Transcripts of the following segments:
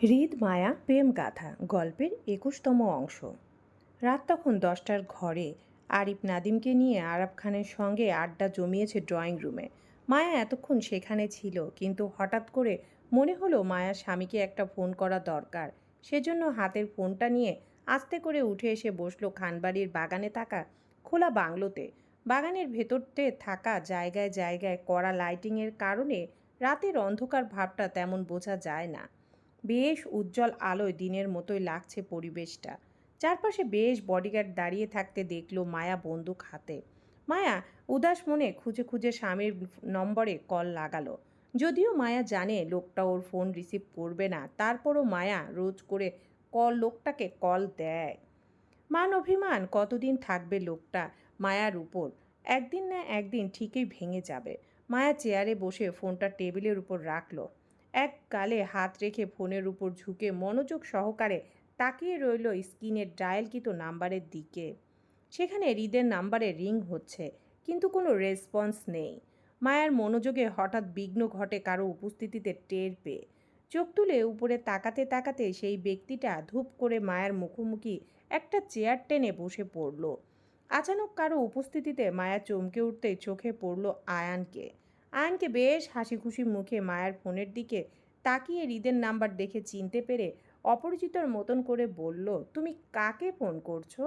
হৃদ, মায়া, প্রেম গাথা গল্পের একুশতম অংশ। রাত তখন দশটার ঘরে আরিফ নাদিমকে নিয়ে আরাব খানের সঙ্গে আড্ডা জমিয়েছে ড্রয়িং রুমে। মায়া এতক্ষণ সেখানে ছিল, কিন্তু হঠাৎ করে মনে হলো মায়ার স্বামীকে একটা ফোন করা দরকার। সেজন্য হাতের ফোনটা নিয়ে আস্তে করে উঠে এসে বসল খানবাড়ির বাগানে থাকা খোলা বাংলোতে। বাগানের ভেতরতে থাকা জায়গায় জায়গায় কড়া লাইটিংয়ের কারণে রাতের অন্ধকার ভাবটা তেমন বোঝা যায় না। বেশ উজ্জ্বল আলোয় দিনের মতোই লাগছে পরিবেশটা। চারপাশে বেশ বডিগার্ড দাঁড়িয়ে থাকতে দেখল মায়া বন্দুক হাতে। মায়া উদাস মনে খুঁজে খুঁজে স্বামীর নম্বরে কল লাগালো। যদিও মায়া জানে লোকটা ওর ফোন রিসিভ করবে না, তারপরও মায়া রোজ করে কল, লোকটাকে কল দেয়। মান অভিমান, কতদিন থাকবে লোকটা মায়ার উপর? একদিন না একদিন ঠিকই ভেঙে যাবে। মায়া চেয়ারে বসে ফোনটা টেবিলের উপর রাখল। এক গালে হাত রেখে ফোনের উপর ঝুঁকে মনোযোগ সহকারে তাকিয়ে রইল স্ক্রিনের ডায়ালকৃত নাম্বারের দিকে। সেখানে হৃদের নাম্বারে রিং হচ্ছে, কিন্তু কোনো রেসপন্স নেই। মায়ার মনোযোগে হঠাৎ বিঘ্ন ঘটে কারও উপস্থিতিতে টের পেয়ে। চোখ তুলে উপরে তাকাতে তাকাতে সেই ব্যক্তিটা ধূপ করে মায়ার মুখোমুখি একটা চেয়ার টেনে বসে পড়ল। আচানক কারও উপস্থিতিতে মায়া চমকে উঠতে চোখে পড়ল আয়ানকে। আয়নকে বেশ হাসি খুশি মুখে মায়ের ফোনের দিকে তাকিয়ে হৃদের নাম্বার দেখে চিনতে পেরে অপরিচিতর মতন করে বলল, তুমি কাকে ফোন করছ?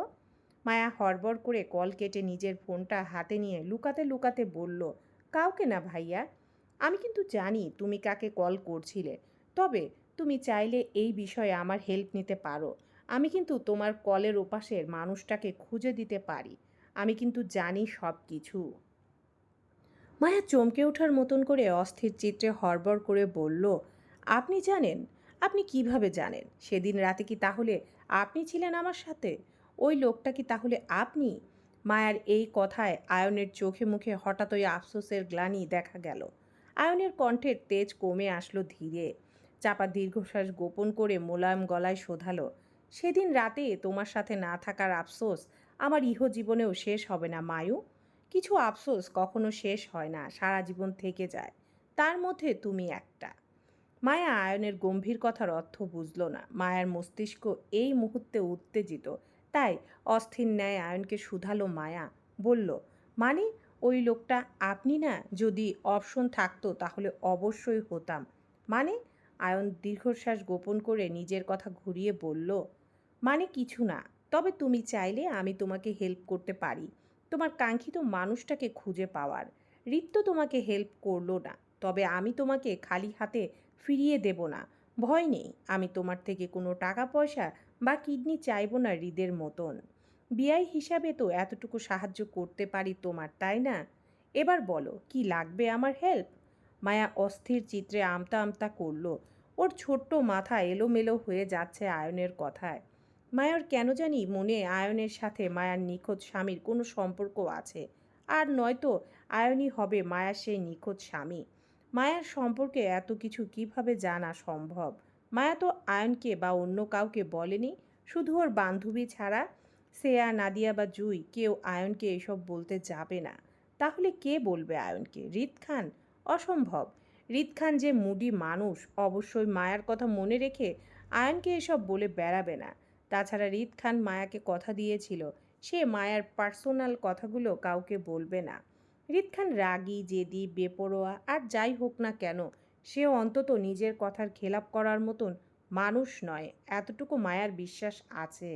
মায়া হড়বড় করে কল কেটে নিজের ফোনটা হাতে নিয়ে লুকাতে লুকাতে বলল, কাউকে না ভাইয়া। আমি কিন্তু জানি তুমি কাকে কল করছিলে। তবে তুমি চাইলে এই বিষয়ে আমার হেল্প নিতে পারো। আমি কিন্তু তোমার কলের ওপাশের মানুষটাকে খুঁজে দিতে পারি। আমি কিন্তু জানি সব কিছু মায়া চমকে ওঠার মতন করে অস্থির চিত্রে হড়বড় করে বলল, আপনি জানেন? আপনি কীভাবে জানেন? সেদিন রাতে কি তাহলে আপনি ছিলেন আমার সাথে? ওই লোকটা কি তাহলে আপনি? মায়ার এই কথায় আয়নের চোখে মুখে হঠাৎ ওই আফসোসের গ্লানি দেখা গেল। আয়নের কণ্ঠের তেজ কমে আসলো ধীরে। চাপা দীর্ঘশ্বাস গোপন করে মোলায়েম গলায় শোধালো, সেদিন রাতে তোমার সাথে না থাকার আফসোস আমার ইহ জীবনেও শেষ হবে না, মায়ু। কিছু আফসোস কখনো শেষ হয় না, সারা জীবন থেকে যায়। তার মধ্যে তুমি একটা। মায়া আয়নের গম্ভীর কথার অর্থ বুঝল না। মায়ার মস্তিষ্ক এই মুহূর্তে উত্তেজিত। তাই অস্থির ন্যায় আয়নকে শুধালো মায়া, বলল মানে ওই লোকটা আপনি না? যদি অপশন থাকতো তাহলে অবশ্যই হতাম। মানে? আয়ন দীর্ঘশ্বাস গোপন করে নিজের কথা ঘুরিয়ে বলল মানে কিছু না। তবে তুমি চাইলে আমি তোমাকে হেল্প করতে পারি। তোমার কাঙ্ক্ষিত মানুষটাকে খুঁজে পাওয়ার। ঋত্য তোমাকে হেল্প করল না, তবে আমি তোমাকে খালি হাতে ফিরিয়ে দেব না। ভয় নেই, আমি তোমার থেকে কোনো টাকা পয়সা বা কিডনি চাইব না হৃদের মতন। বিআই হিসাবে তো এতটুকু সাহায্য করতে পারি তোমার, তাই না? এবার বলো, কি লাগবে আমার হেল্প মায়া অস্থির চিত্রে আমতা আমতা করল। ওর ছোট্ট মাথা এলোমেলো হয়ে যাচ্ছে আয়নের কথায়। মায়ার কেন জানি মনে আয়নের সাথে মায়ার নিখোঁজ স্বামীর কোনো সম্পর্ক আছে। আর নয়তো আয়নই হবে মায়ার সেই নিখোঁজ স্বামী। মায়ার সম্পর্কে এত কিছু কীভাবে জানা সম্ভব? মায়া তো আয়নকে বা অন্য কাউকে বলেনি। শুধু ওর বান্ধবী ছাড়া সেয়া, নাদিয়া বা জুই কেউ আয়নকে এসব বলতে যাবে না। তাহলে কে বলবে আয়নকে? রিত খান? অসম্ভব। রিত খান যে মুডি মানুষ, অবশ্যই মায়ার কথা মনে রেখে আয়নকে এসব বলে বেড়াবে না। তাছাড়া রিত খান মায়াকে কথা দিয়েছিল। সে মায়ার পার্সোনাল কথাগুলো কাউকে বলবে না। রিত খান রাগী, জেদি, বেপরোয়া আর যাই হোক না কেন সে অন্তত নিজের কথার খেলাপ করার মতন মানুষ নয়, এতটুকু মায়ার বিশ্বাস আছে।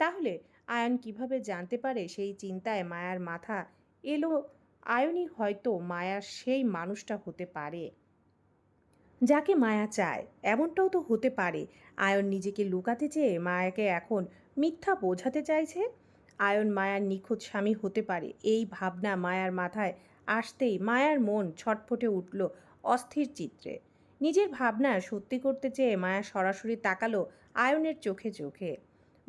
তাহলে আয়ন কীভাবে জানতে পারে সেই চিন্তায় মায়ার মাথা এলো? আয়নই হয়তো মায়ার সেই মানুষটা হতে পারে। যাকে মায়া চায়, এমনটাও তো হতে পারে। আয়ন নিজেকে লুকাতে চেয়ে মায়াকে এখন মিথ্যা বোঝাতে চাইছে। আয়ন মায়ার নিখোঁজ স্বামী হতে পারে। এই ভাবনা মায়ার মাথায় আসতেই মায়ার মন ছটফটে উঠল অস্থির চিত্রে। নিজের ভাবনা সত্যি করতে চেয়ে মায়া সরাসরি তাকালো আয়নের চোখে চোখে।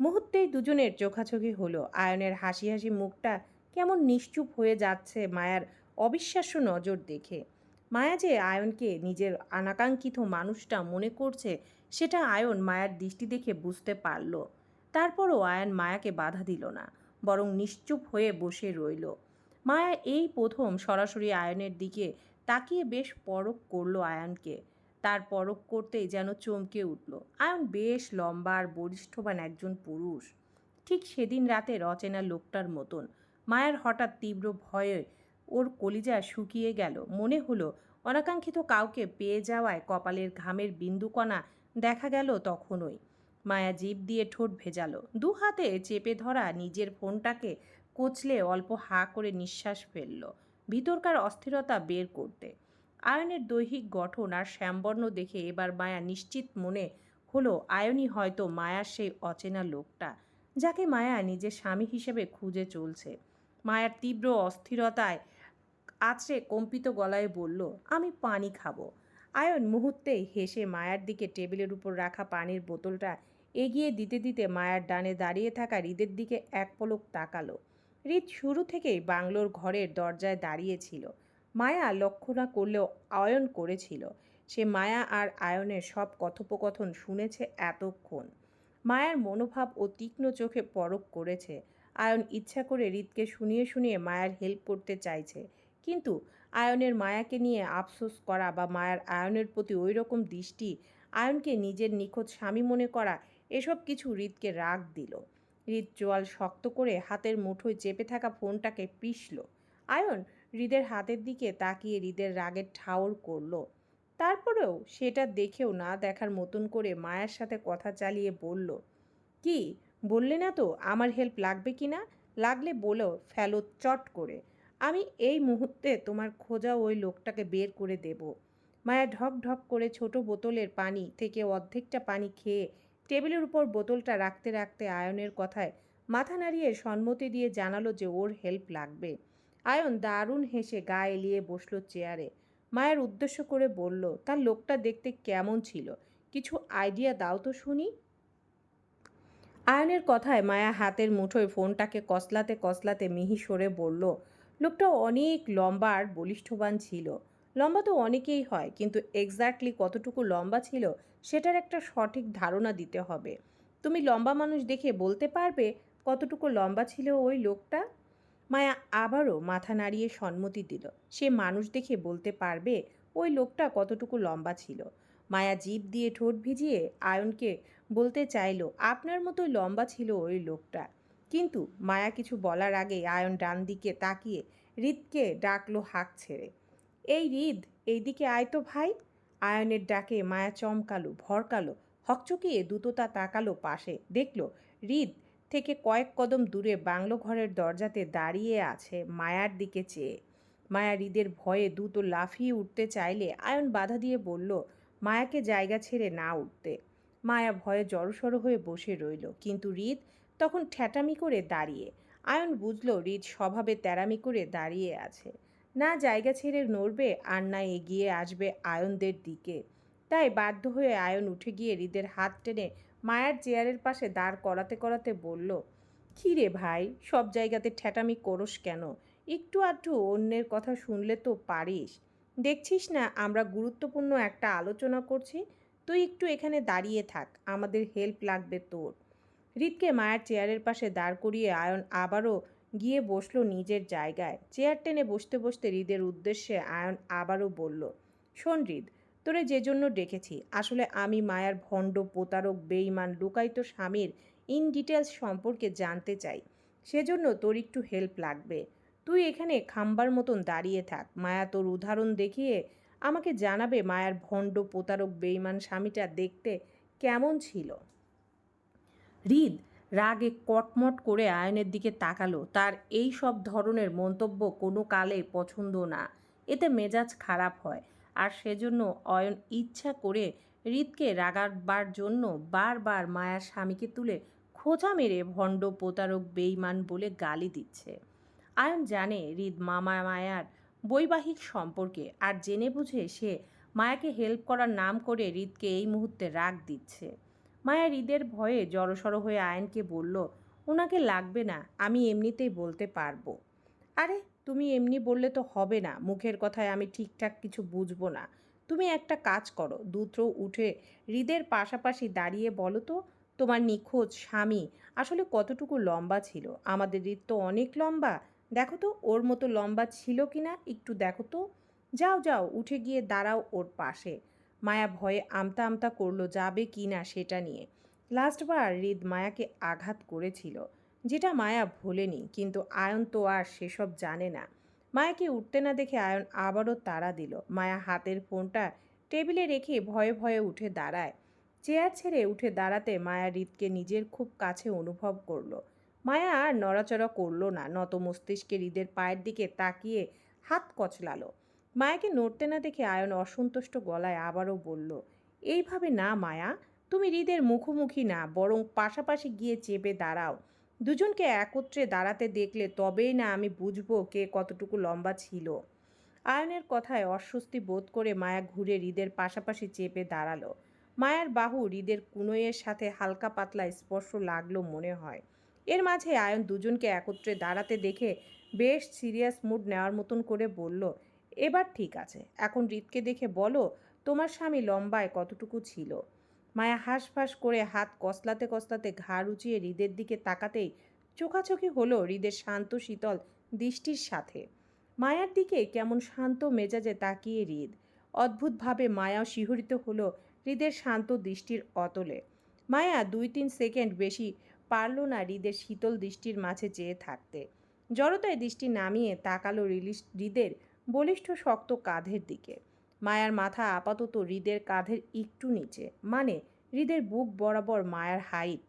মুহূর্তেই দুজনের চোখাচোখি হলো। আয়নের হাসি হাসি মুখটা কেমন নিশ্চুপ হয়ে যাচ্ছে মায়ার অবিশ্বাস্য নজর দেখে। মায়া যে আয়নকে নিজের আনাকাঙ্ক্ষিত মানুষটা মনে করছে, সেটা আয়ন মায়ার দৃষ্টি দেখে বুঝতে পারল। তারপরও আয়ন মায়াকে বাধা দিল না, বরং নিশ্চুপ হয়ে বসে রইল। মায়া এই প্রথম সরাসরি আয়নের দিকে তাকিয়ে বেশ পরক করল আয়নকে। তার পরক করতেই যেন চমকে উঠল। আয়ন বেশ লম্বা আর বরিষ্ঠবান একজন পুরুষ। ঠিক সেদিন রাতে রচেনা লোকটার মতন। মায়ের হঠাৎ তীব্র ভয়ে ওর কলিজা শুকিয়ে গেল। মনে হলো অনাকাঙ্ক্ষিত কাউকে পেয়ে যাওয়ায় কপালের ঘামের বিন্দুকণা দেখা গেল তখনই। মায়া জিভ দিয়ে ঠোঁট ভেজালো। দু হাতে চেপে ধরা নিজের ফোনটাকে কচলে অল্প হা করে নিঃশ্বাস ফেলল। ভিতরকার অস্থিরতা বের করতে। আয়নের দৈহিক গঠন আর শ্যামবর্ণ দেখে এবার মায়া নিশ্চিত মনে হলো আয়নই হয়তো মায়ার সেই অচেনা লোকটা, যাকে মায়া নিজের স্বামী হিসেবে খুঁজে চলছে। মায়ার তীব্র অস্থিরতায় আছড়ে কম্পিত গলায় বলল, আমি পানি খাব। আয়ন মুহূর্তেই হেসে মায়ার দিকে টেবিলের উপর রাখা পানির বোতলটা এগিয়ে দিতে দিতে মায়ার ডানে দাঁড়িয়ে থাকা হৃদের দিকে এক পলক তাকালো। হৃদ শুরু থেকেই বাংলোর ঘরের দরজায় দাঁড়িয়েছিল। মায়া লক্ষ্য না করলেও আয়ন করেছিল। সে মায়া আর আয়নের সব কথোপকথন শুনেছে এতক্ষণ। মায়ার মনোভাব ও তীক্ষ্ণ চোখে পরক করেছে। আয়ন ইচ্ছা করে হৃদকে শুনিয়ে শুনিয়ে মায়ার হেল্প করতে চাইছে। কিন্তু আয়নের মায়াকে নিয়ে আফসোস করা বা মায়ার আয়নের প্রতি ওই রকম দৃষ্টি আয়নকে নিজের নিখোঁজ স্বামী মনে করা, এসব কিছু হৃদকে রাগ দিল। হৃদ জোয়াল শক্ত করে হাতের মুঠোয় চেপে থাকা ফোনটাকে পিষল। আয়ন হৃদের হাতের দিকে তাকিয়ে হৃদের রাগের ঠাউর করল। তারপরেও সেটা দেখেও না দেখার মতন করে মায়ের সাথে কথা চালিয়ে বলল, কি, বললে না তো আমার হেল্প লাগবে কি না? লাগলে বলো ফেলো চট করে। আমি এই মুহূর্তে তোমার খোঁজা ওই লোকটাকে বের করে দেব। মায়া ঢক ঢক করে ছোট বোতলের পানি থেকে অর্ধেকটা পানি খেয়ে টেবিলের উপর বোতলটা রাখতে রাখতে আয়নের কথায় মাথা নাড়িয়ে সম্মতি দিয়ে জানালো যে ওর হেল্প লাগবে। আয়ন দারুণ হেসে গা এলিয়ে বসল চেয়ারে। মায়ের উদ্দেশ্য করে বলল, তার লোকটা দেখতে কেমন ছিল? কিছু আইডিয়া দাও তো শুনি। আয়নের কথায় মায়া হাতের মুঠোয় ফোনটাকে কসলাতে কসলাতে মিহি সরে বলল লোকটা অনেক লম্বা আর বলিষ্ঠবান ছিল। লম্বা তো অনেকেই হয়, কিন্তু এক্স্যাক্টলি কতটুকু লম্বা ছিল সেটার একটা সঠিক ধারণা দিতে হবে। তুমি লম্বা মানুষ দেখে বলতে পারবে কতটুকু লম্বা ছিল ওই লোকটা? মায়া আবারও মাথা নাড়িয়ে সম্মতি দিল। সে মানুষ দেখে বলতে পারবে ওই লোকটা কতটুকু লম্বা ছিল। মায়া জিভ দিয়ে ঠোঁট ভিজিয়ে আয়নকে বলতে চাইল, আপনার মতো লম্বা ছিল ওই লোকটা। কিন্তু মায়া কিছু বলার আগে আয়ন ডান দিকে তাকিয়ে হৃদকে ডাকলো হাঁক ছেড়ে। এই হৃদ, এইদিকে আয় তো ভাই। আয়নের ডাকে মায়া চমকালো, ভরকালো, হকচকিয়ে দ্রুততা তাকালো পাশে। দেখল, হৃদ থেকে কয়েক কদম দূরে বাংলো ঘরের দরজাতে দাঁড়িয়ে আছে মায়ার দিকে চেয়ে। মায়া হৃদের ভয়ে দ্রুত লাফিয়ে উঠতে চাইলে আয়ন বাধা দিয়ে বলল, মায়াকে জায়গা ছেড়ে না উঠতে। মায়া ভয়ে জড়সড় হয়ে বসে রইল, কিন্তু হৃদ তখন ঠ্যাটামি করে দাঁড়িয়ে, আয়ন বুঝলো হৃদ স্বভাবে তেরামি করে দাঁড়িয়ে আছে। না জায়গা ছেড়ে নড়বে আর না এগিয়ে আসবে আয়নদের দিকে। তাই বাধ্য হয়ে আয়ন উঠে গিয়ে হৃদের হাত টেনে মায়ার চেয়ারের পাশে দাঁড় করাতে করাতে বলল, কী রে ভাই, সব জায়গাতে ঠ্যাটামি করস কেন? একটু আধটু অন্যের কথা শুনলে তো পারিস। দেখছিস না আমরা গুরুত্বপূর্ণ একটা আলোচনা করছি? তুই একটু এখানে দাঁড়িয়ে থাক, আমাদের হেল্প লাগবে তোর। হৃদকে মায়ের চেয়ারের পাশে দাঁড় করিয়ে আয়ন আবারও গিয়ে বসল নিজের জায়গায়। চেয়ার টেনে বসতে বসতে হৃদের উদ্দেশ্যে আয়ন আবারও বলল, শোন হৃদ, তোরে যে জন্য ডেকেছি, আসলে আমি মায়ার ভণ্ড, প্রতারক বেইমান লুকায়িত স্বামীর ইন ডিটেলস সম্পর্কে জানতে চাই। সেজন্য তোর একটু হেল্প লাগবে। তুই এখানে খাম্বার মতন দাঁড়িয়ে থাক। মায়া তোর উদাহরণ দেখিয়ে আমাকে জানাবে মায়ার ভণ্ড, প্রতারক বেইমান স্বামীটা দেখতে কেমন ছিল। হৃদ রাগে কটমট করে আয়নের দিকে তাকালো। তার এই সব ধরনের মন্তব্য কোনো কালে পছন্দ না। এতে মেজাজ খারাপ হয়। আর সেজন্য অয়ন ইচ্ছা করে হৃদকে রাগাবার জন্য বারবার মায়ার স্বামীকে তুলে খোঁজা মেরে ভণ্ড প্রতারক বেইমান বলে গালি দিচ্ছে। আয়ন জানে হৃদ মামা মায়ার বৈবাহিক সম্পর্কে আর জেনে বুঝে সে মায়াকে হেল্প করার নাম করে হৃদকে এই মুহূর্তে রাগ দিচ্ছে। মায়া হৃদের ভয়ে জড়সড় হয়ে আয়নকে বলল, ওনাকে লাগবে না, আমি এমনিতেই বলতে পারব। আরে, তুমি এমনি বললে তো হবে না, মুখের কথায় আমি ঠিকঠাক কিছু বুঝব না। তুমি একটা কাজ করো দ্রুত উঠে হৃদের পাশাপাশি দাঁড়িয়ে বলো তো, তোমার নিখোঁজ স্বামী আসলে কতটুকু লম্বা ছিল? আমাদের হৃদ তো অনেক লম্বা। দেখো তো, ওর মতো লম্বা ছিল কি না একটু দেখো তো। যাও যাও, উঠে গিয়ে দাঁড়াও ওর পাশে। মায়া ভয়ে আমতা আমতা করল, যাবে কি না সেটা নিয়ে? লাস্টবার হৃদ মায়াকে আঘাত করেছিল, যেটা মায়া ভোলেনি, কিন্তু আয়ন তো আর সেসব জানে না। মায়াকে উঠতে না দেখে আয়ন আবারও তাড়া দিল। মায়া হাতের ফোনটা টেবিলে রেখে ভয়ে ভয়ে উঠে দাঁড়ায়। চেয়ার ছেড়ে উঠে দাঁড়াতে মায়া হৃদকে নিজের খুব কাছে অনুভব করল। মায়া আর নড়াচড়া করল না, নত মস্তিষ্কে হৃদের পায়ের দিকে তাকিয়ে হাত কচলালো। মায়াকে নড়তে না দেখে আয়ন অসন্তুষ্ট গলায় আবারও বলল, এইভাবে না, মায়া। তুমি হৃদের মুখোমুখি না, বরং পাশাপাশি গিয়ে চেপে দাঁড়াও। দুজনকে একত্রে দাঁড়াতে দেখলে তবেই না আমি বুঝব কে কতটুকু লম্বা ছিল। আয়নের কথায় অস্বস্তি বোধ করে মায়া ঘুরে হৃদের পাশাপাশি চেপে দাঁড়াল। মায়ার বাহু হৃদের কুনোয়ের সাথে হালকা পাতলা স্পর্শ লাগল মনে হয়। এর মাঝে আয়ন দুজনকে একত্রে দাঁড়াতে দেখে বেশ সিরিয়াস মুড নেওয়ার মতন করে বলল এবার ঠিক আছে। এখন হৃদকে দেখে বলো, তোমার স্বামী লম্বায় কতটুকু ছিল? মায়া হাঁসফাঁস করে হাত কসলাতে কসলাতে ঘাড় উঁচিয়ে হৃদের দিকে তাকাতেই চোখাচোখি হলো হৃদের শান্ত, শীতল দৃষ্টির সাথে। মায়ার দিকে কেমন শান্ত মেজাজে তাকিয়ে হৃদ। অদ্ভুতভাবে মায়াও শিহরিত হলো হৃদের শান্ত দৃষ্টির অতলে। মায়া দুই তিন সেকেন্ড বেশি পারল না হৃদের শীতল দৃষ্টির মাঝে চেয়ে থাকতে। জড়তায় দৃষ্টি নামিয়ে তাকালো রিলিশ হৃদের বলিষ্ঠ শক্ত কাঁধের দিকে। মায়ার মাথা আপাতত হৃদের কাঁধের একটু নিচে মানে হৃদের বুক বরাবর মায়ার হাইট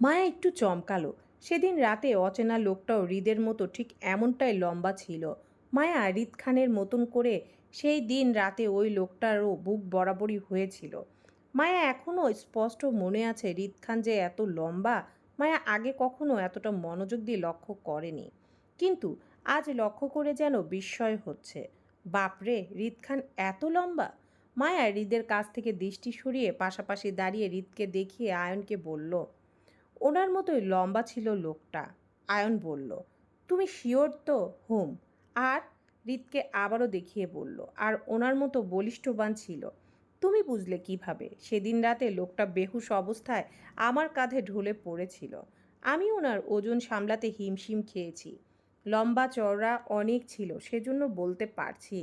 মায়া একটু চমকালো। সেদিন রাতে অচেনা লোকটাও হৃদের মতো ঠিক এমনটাই লম্বা ছিল। মায়া হৃদ খানের মতন করে সেই দিন রাতে ওই লোকটারও বুক বরাবরই হয়েছিল। মায়া এখনও স্পষ্ট মনে আছে হৃদ খান যে এত লম্বা? মায়া আগে কখনো এতটা মনোযোগ দিয়ে লক্ষ্য করেনি। কিন্তু আজ লক্ষ্য করে যেন বিস্ময় হচ্ছে। বাপরে হৃদ খান এত লম্বা? মায়া হৃদের কাছ থেকে দৃষ্টি সরিয়ে পাশাপাশি দাঁড়িয়ে হৃদকে দেখিয়ে আয়নকে বলল, ওনার মতোই লম্বা ছিল লোকটা। আয়ন বলল, তুমি শিওর তো? হুম। আর হৃদকে আবারও দেখিয়ে বলল, আর ওনার মতো বলিষ্ঠবান ছিল। তুমি বুঝলে কীভাবে? সেদিন রাতে লোকটা বেহুশ অবস্থায় আমার কাঁধে ঢলে পড়েছিল। আমি ওনার ওজন সামলাতে হিমশিম খেয়েছি। লম্বা চওড়া অনেক ছিল, সেজন্য বলতে পারছি।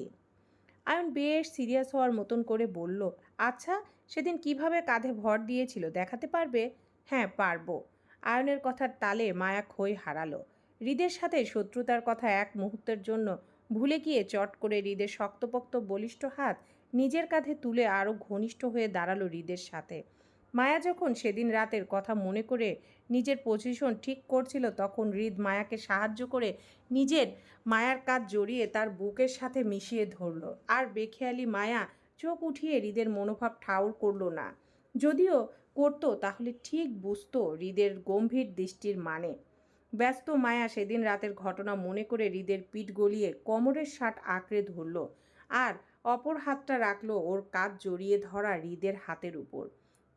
আয়ন বেশ সিরিয়াস হওয়ার মতন করে বলল আচ্ছা সেদিন কীভাবে কাঁধে ভর দিয়েছিল, দেখাতে পারবে? হ্যাঁ পারব। আয়নের কথার তালে মায়া খই হারালো। হৃদের সাথে শত্রুতার কথা এক মুহূর্তের জন্য ভুলে গিয়ে চট করে হৃদের শক্তপোক্ত বলিষ্ঠ হাত নিজের কাঁধে তুলে আরও ঘনিষ্ঠ হয়ে দাঁড়াল হৃদের সাথে। মায়া যখন সেদিন রাতের কথা মনে করে নিজের পজিশন ঠিক করছিল, তখন হৃদ মায়াকে সাহায্য করে নিজের মায়ার কাজ জড়িয়ে তার বুকের সাথে মিশিয়ে ধরল। আর বেখেয়ালি মায়া চোখ উঠিয়ে হৃদের মনোভাব ঠাউর করল না। যদিও করতো, তাহলে ঠিক বুঝতো হৃদের গম্ভীর দৃষ্টির মানে। ব্যস্ত মায়া সেদিন রাতের ঘটনা মনে করে হৃদের পিঠ গলিয়ে কোমরের শার্ট আঁকড়ে ধরল। আর অপর হাতটা রাখল ওর কাজ জড়িয়ে ধরা হৃদের হাতের উপর।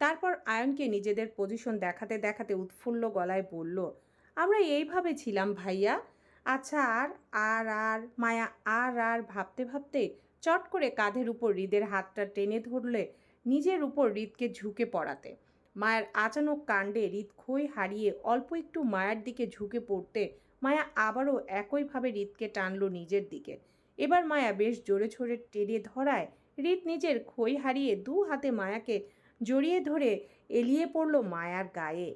তারপর আয়নকে নিজেদের পজিশন দেখাতে দেখাতে উৎফুল্ল গলায় বলল, আমরা এইভাবে ছিলাম ভাইয়া। আচ্ছা আর আর আর, মায়া, আর আর ভাবতে ভাবতে চট করে কাঁধের উপর হৃদের হাতটা টেনে ধরলে নিজের উপর হৃদকে ঝুঁকে পড়াতে। মায়ের আচানক কাণ্ডে হৃদ খই হারিয়ে অল্প একটু মায়ার দিকে ঝুঁকে পড়তে মায়া আবারও একইভাবে হৃদকে টানল নিজের দিকে। এবার মায়া বেশ জোরে ছোড়ে টেনে ধরায় হৃদ নিজের খই হারিয়ে দু হাতে মায়াকে জড়িয়ে ধরে এলিয়ে পড়ল মায়ার গায়ে।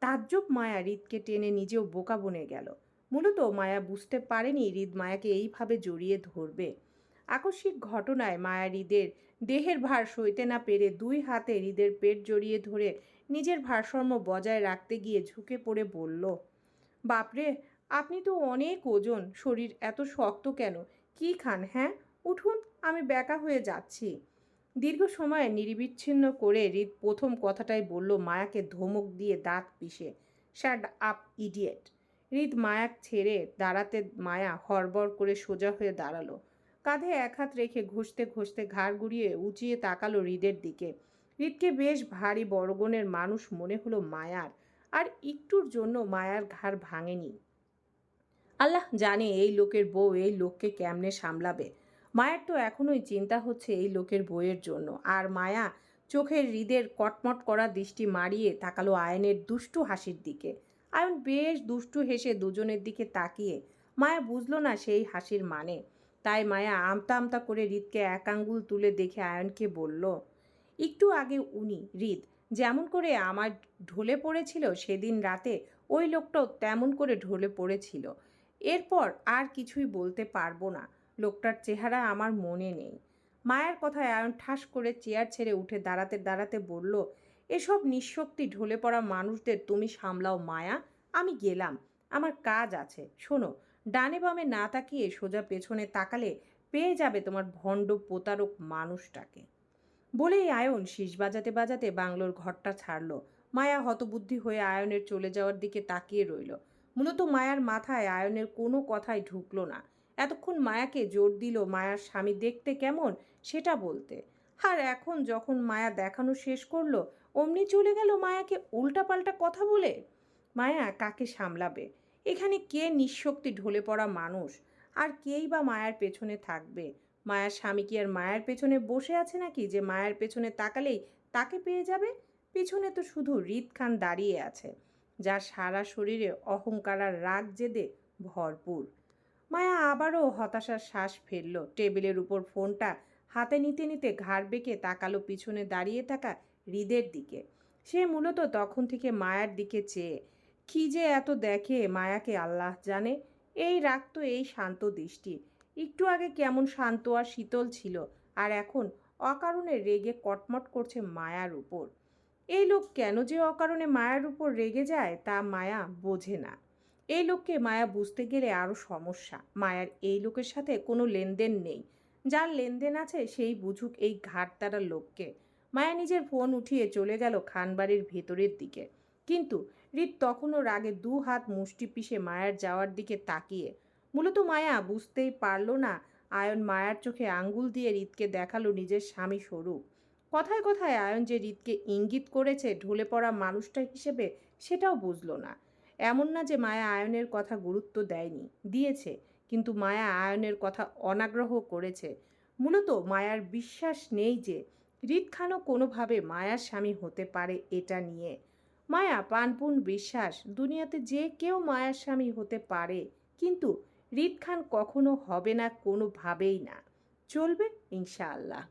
তাজ্জব মায়া হৃদকে টেনে নিজেও বোকা বনে গেল। মূলত মায়া বুঝতে পারেনি হৃদ মায়াকে এইভাবে জড়িয়ে ধরবে। আকস্মিক ঘটনায় মায়া হৃদের দেহের ভার সইতে না পেরে দুই হাতে হৃদের পেট জড়িয়ে ধরে নিজের ভারসাম্য বজায় রাখতে গিয়ে ঝুঁকে পড়ে বলল, বাপরে, আপনি তো অনেক ওজন, শরীর এত শক্ত কেন? কি খান হ্যাঁ? উঠুন, আমি ব্যাকা হয়ে যাচ্ছি। দীর্ঘ সময় নিরিবিচ্ছিন্ন করে হৃদ প্রথম কথাটাই বলল, মায়াকে ধমক দিয়ে দাঁত পিষে। শ্যাড আপ ইডিয়েট হৃদ মায়াক ছেড়ে দাঁড়াতে মায়া হড়বড় করে সোজা হয়ে দাঁড়াল। কাঁধে এক হাত রেখে ঘষতে ঘষতে ঘাড় গুড়িয়ে উঁচিয়ে তাকালো হৃদের দিকে। হৃদকে বেশ ভারী বড়গণের মানুষ মনে হলো মায়ার, আর একটুর জন্য মায়ার ঘাড় ভাঙেনি। আল্লাহ জানে এই লোকের বউ এই লোককে কেমনে সামলাবে। মায়ের তো এখনোই চিন্তা হচ্ছে এই লোকের বইয়ের জন্য। আর মায়া চোখের হৃদের কটমট করা দৃষ্টি মারিয়ে তাকালো আয়নের দুষ্টু হাসির দিকে। আয়ন বেশ দুষ্টু হেসে দুজনের দিকে তাকিয়ে, মায়া বুঝলো না সেই হাসির মানে। তাই মায়া আমতা আমতা করে হৃদকে এক আঙ্গুল তুলে দেখে আয়নকে বলল, একটু আগে উনি, হৃদ, যেমন করে আমার ঢলে পড়েছিল, সেদিন রাতে ওই লোকটাও তেমন করে ঢলে পড়েছিল। এরপর আর কিছুই বলতে পারব না। লোকটার চেহারা আমার মনে নেই। মায়ের কথায় আয়ন ঠাস করে চেয়ার ছেড়ে উঠে দাঁড়াতে দাঁড়াতে বলল, এসব নিঃশক্তি ঢলে পড়া মানুষদের তুমি সামলাও মায়া, আমি গেলাম। আমার কাজ আছে। শোনো, ডানে বামে না তাকিয়ে সোজা পেছনে তাকালে পেয়ে যাবে তোমার ভণ্ড প্রতারক মানুষটাকে। বলেই আয়ন শীষ বাজাতে বাজাতে বাংলোর ঘরটা ছাড়ল। মায়া হতবুদ্ধি হয়ে আয়নের চলে যাওয়ার দিকে তাকিয়ে রইল। মূলত মায়ার মাথায় আয়নের কোনো কথাই ঢুকলো না। এতক্ষণ মায়াকে জোর দিল মায়ার স্বামী দেখতে কেমন সেটা বলতে। আর এখন যখন মায়া দেখানো শেষ করল, অমনি চলে গেল মায়াকে উল্টাপাল্টা কথা বলে? মায়া কাকে সামলাবে? এখানে কে নিঃশক্তি ঢলে পড়া মানুষ? আর কেই বা মায়ার পেছনে থাকবে? মায়ার স্বামী কি আর মায়ের পেছনে বসে আছে নাকি যে মায়ের পেছনে তাকালেই তাকে পেয়ে যাবে? পিছনে তো শুধু হৃদ খান দাঁড়িয়ে আছে, যার সারা শরীরে অহংকার আর রাগ জেদে ভরপুর। মায়া আবারও হতাশার শ্বাস ফেলল। টেবিলের উপর ফোনটা হাতে নিতে নিতে ঘাড় বেঁকে তাকালো পিছনে দাঁড়িয়ে থাকা হৃদের দিকে। সে মূলত তখন থেকে মায়ার দিকে চেয়ে। কি যে এত দেখে মায়াকে আল্লাহ জানে। এই রাগ তো এই শান্ত দৃষ্টি। একটু আগে কেমন শান্ত আর শীতল ছিল আর এখন অকারণে রেগে কটমট করছে মায়ার উপর। এই লোক কেন যে অকারণে মায়ার উপর রেগে যায় তা মায়া বোঝে না। এই লোককে মায়া বুঝতে গেলে আরও সমস্যা। মায়ার এই লোকের সাথে কোনো লেনদেন নেই। যার লেনদেন আছে সেই বুঝুক এই ঘাটতারা লোককে। মায়া নিজের ফোন উঠিয়ে চলে গেল খানবাড়ির ভেতরের দিকে। কিন্তু হৃদ তখনও রাগে দু হাত মুষ্টি পিষে মায়ার যাওয়ার দিকে তাকিয়ে। মূলত মায়া বুঝতেই পারল না, আয়ন মায়ার চোখে আঙ্গুল দিয়ে হৃদকে দেখাল নিজের স্বামী স্বরূপ। কথায় কথায় আয়ন যে হৃদকে ইঙ্গিত করেছে ঢলে পড়া মানুষটা হিসেবে সেটাও বুঝলো না। এমন না যে মায়া আয়নের কথা গুরুত্ব দেয়নি, দিয়েছে, কিন্তু মায়া আয়নের কথা অনাগ্রহ করেছে। মূলত মায়ার বিশ্বাস নেই যে হৃদ খানও কোনোভাবে মায়ার স্বামী হতে পারে এটা নিয়ে। মায়া পানপুন বিশ্বাস, দুনিয়াতে যে কেউ মায়ার স্বামী হতে পারে, কিন্তু হৃদ খান কখনো হবে না কোনোভাবেই না। চলবে ইনশাআল্লাহ।